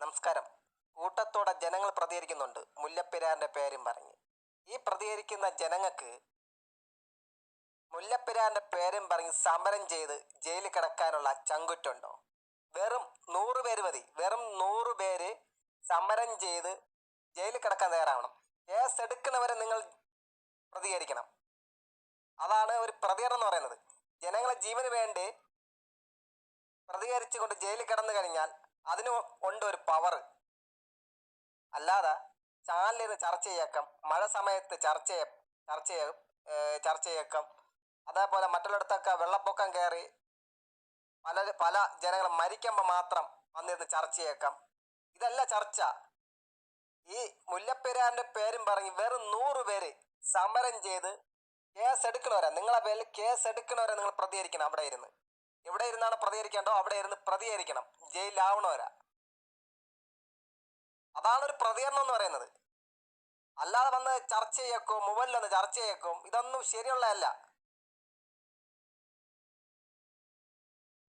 നമസ്കാരം. കൂട്ടത്തോടെ ജനങ്ങൾ പ്രതികരിക്കുന്നുണ്ട്. മുല്ലപ്പെരാറിന്റെ പേരും പറഞ്ഞ്. ഈ പ്രതികരിക്കുന്ന ജനങ്ങൾക്ക് മുല്ലപ്പെരാറിന്റെ പേരും പറഞ്ഞ് സമരം ചെയ്ത് ജയിലിൽ കിടക്കാനുള്ള ചങ്കുറ്റുണ്ടോ? വെറും നൂറ് പേര് മതി. വെറും നൂറ് പേര് സമരം ചെയ്ത് ജയിലിൽ കിടക്കാൻ തയ്യാറാവണം. കേസ് എടുക്കണവരെ നിങ്ങൾ പ്രതികരിക്കണം. അതാണ് ഒരു പ്രതികരണം എന്ന് പറയുന്നത്. ജനങ്ങളെ ജീവന് വേണ്ടി പ്രതികരിച്ചുകൊണ്ട് ജയിലിൽ കിടന്നു കഴിഞ്ഞാൽ അതിന് ഉണ്ട് ഒരു പവർ അല്ലാതെ ചാനലിന് ചർച്ച ചെയ്യേക്കാം മഴ സമയത്ത് ചർച്ച ചർച്ച ചർച്ച ചെയ്യേക്കാം അതേപോലെ മറ്റുള്ളിടത്തൊക്കെ വെള്ളപ്പൊക്കം കയറി പല പല ജനങ്ങൾ മരിക്കുമ്പോൾ മാത്രം വന്നിരുന്ന് ചർച്ച ചെയ്യേക്കാം. ഇതല്ല ചർച്ച. ഈ മുല്ലപ്പെരിയാറിന്റെ പേരും പറഞ്ഞ് വെറും നൂറ് പേര് സമരം ചെയ്ത് കേസ് എടുക്കണവരാ നിങ്ങളെ പേരിൽ കേസ് എടുക്കണവരെ നിങ്ങൾ പ്രതികരിക്കണം അവിടെ ഇരുന്ന് എവിടെ ഇരുന്നാണ് പ്രതികരിക്കേണ്ടോ അവിടെ ഇരുന്ന് പ്രതികരിക്കണം. ജയിലിലാവണവരാ അതാണ് ഒരു പ്രതികരണം എന്ന് പറയുന്നത്. അല്ലാതെ വന്ന് ചർച്ച ചെയ്യക്കും മൊബൈലിൽ വന്ന് ചർച്ച ചെയ്യക്കും ഇതൊന്നും ശരിയുള്ളതല്ല.